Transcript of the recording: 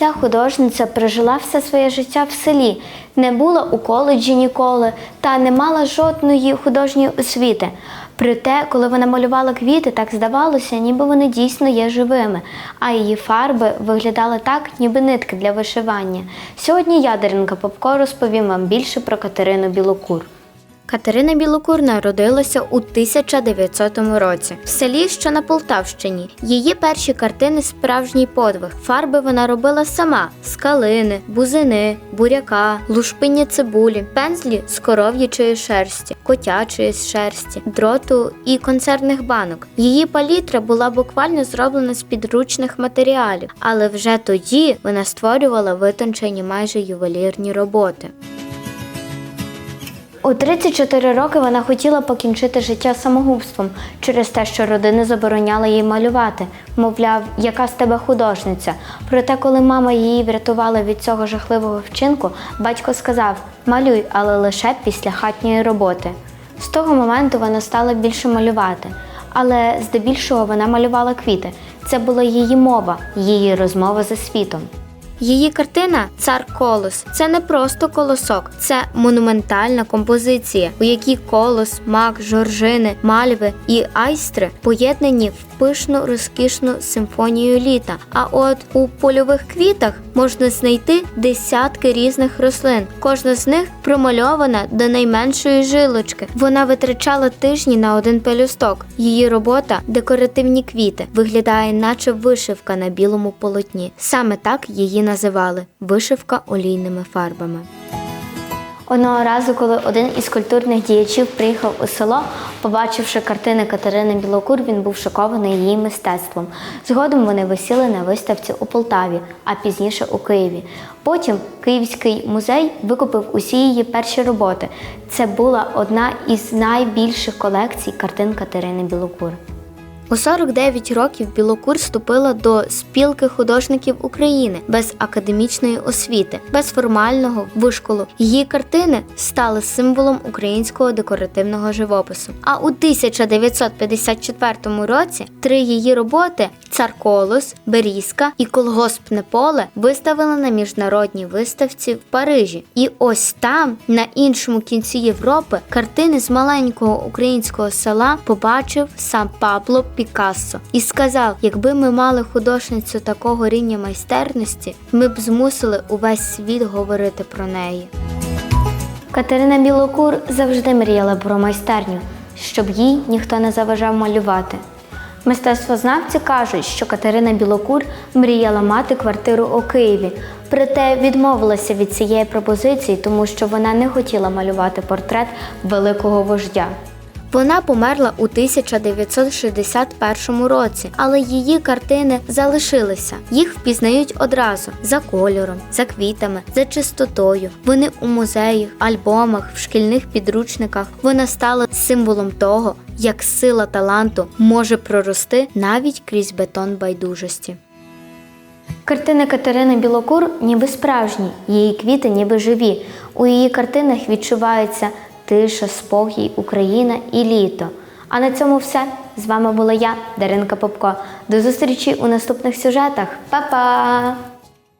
Ця художниця прожила все своє життя в селі, не була у коледжі ніколи та не мала жодної художньої освіти. Проте, коли вона малювала квіти, так здавалося, ніби вони дійсно є живими, а її фарби виглядали так, ніби нитки для вишивання. Сьогодні я, Попко, розповім вам більше про Катерину Білокур. Катерина Білокур народилася у 1900 році в селі, що на Полтавщині. Її перші картини справжній подвиг. Фарби вона робила сама: з калини, бузини, буряка, лушпиння цибулі, пензлі з коров'ячої шерсті, котячої шерсті, дроту і консервних банок. Її палітра була буквально зроблена з підручних матеріалів, але вже тоді вона створювала витончені майже ювелірні роботи. У 34 роки вона хотіла покінчити життя самогубством через те, що родина забороняла їй малювати. Мовляв, яка з тебе художниця. Проте, коли мама її врятувала від цього жахливого вчинку, батько сказав: малюй, але лише після хатньої роботи. З того моменту вона стала більше малювати, але здебільшого вона малювала квіти. Це була її мова, її розмова зі світом. Її картина Цар Колос це не просто колосок, це монументальна композиція, у якій колос, мак, жоржини, мальви і айстри поєднані в пишну розкішну симфонію літа. А от у польових квітах можна знайти десятки різних рослин. Кожна з них промальована до найменшої жилочки. Вона витрачала тижні на один пелюсток. Її робота декоративні квіти, виглядає, наче вишивка на білому полотні. Саме так її називали вишивка олійними фарбами. Одного разу, коли один із культурних діячів приїхав у село, побачивши картини Катерини Білокур, він був шокований її мистецтвом. Згодом вони висіли на виставці у Полтаві, а пізніше у Києві. Потім Київський музей викупив усі її перші роботи. Це була одна із найбільших колекцій картин Катерини Білокур. У 49 років Білокур вступила до спілки художників України без академічної освіти, без формального вишколу. Її картини стали символом українського декоративного живопису. А у 1954 році три її роботи Цар Колос, Берізка і Колгоспне поле виставили на міжнародній виставці в Парижі. І ось там, на іншому кінці Європи, картини з маленького українського села побачив сам Пабло Пікассо і сказав: якби ми мали художницю такого рівня майстерності, ми б змусили увесь світ говорити про неї. Катерина Білокур завжди мріяла про майстерню, щоб їй ніхто не заважав малювати. Мистецтвознавці кажуть, що Катерина Білокур мріяла мати квартиру у Києві, проте відмовилася від цієї пропозиції, тому що вона не хотіла малювати портрет великого вождя. Вона померла у 1961 році, але її картини залишилися. Їх впізнають одразу за кольором, за квітами, за чистотою. Вони у музеях, альбомах, в шкільних підручниках. Вона стала символом того, як сила таланту може прорости навіть крізь бетон байдужості. Картини Катерини Білокур ніби справжні, її квіти ніби живі. У її картинах відчувається тиша, спокій, Україна і літо. А на цьому все. З вами була я, Даринка Попко. До зустрічі у наступних сюжетах. Па-па!